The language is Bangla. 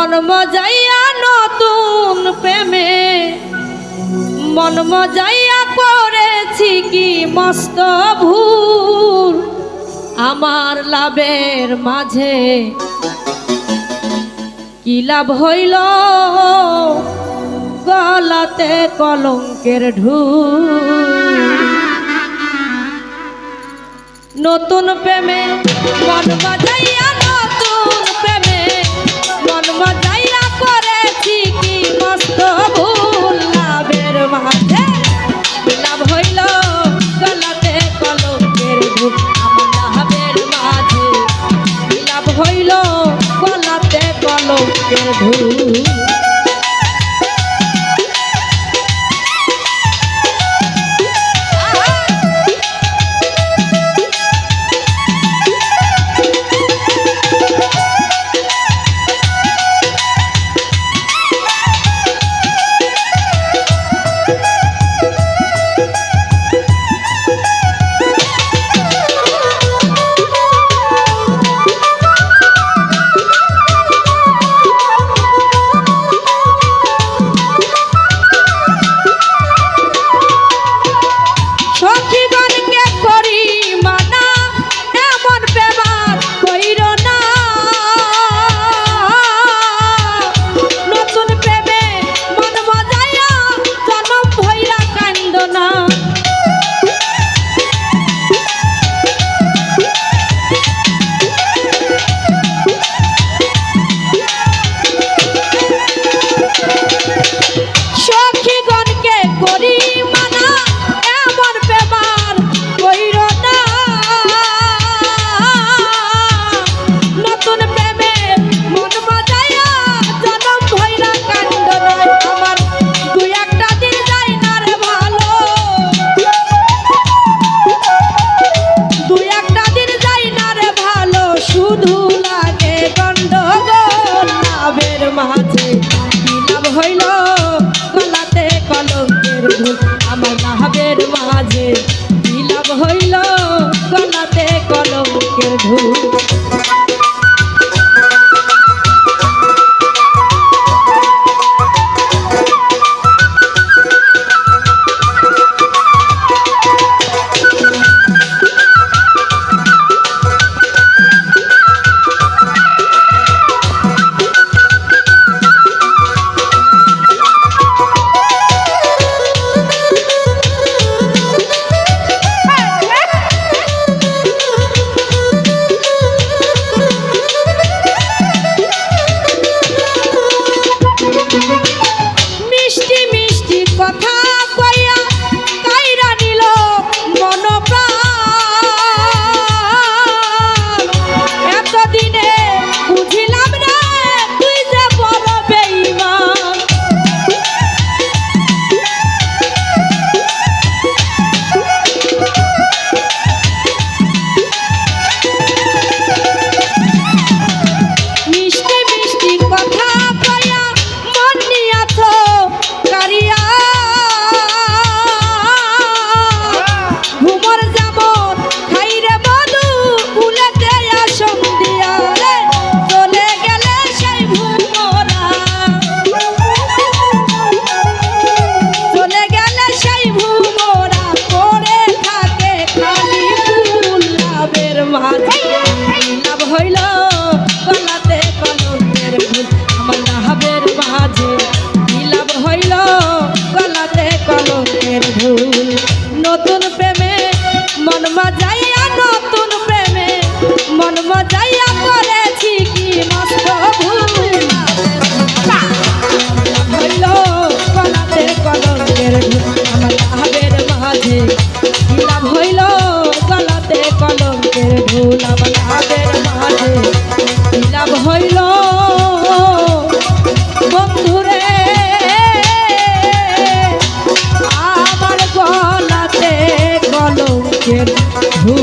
মন মজাইয়া নতুন প্রেমে। মন মজাইয়া করেছি কি মস্ত ভুল। আমার লাভের মাঝে কি লাভ হইল? গলাতে কলঙ্কের ঢুল। নতুন প্রেমে মন মজাইয়া Cho. শুধু লাগে গন্ডগোল, লাভের মাঝে কি হইল? গলাতে কলঙ্কের ভুল আমার লাভের মাঝে কি হইল? গলাতে কলঙ্কের ভুল হইলাম তাদের মাঝে। বিলাপ হইল? বন্ধুরে আমার গলাতে কলঙ্কের ধূ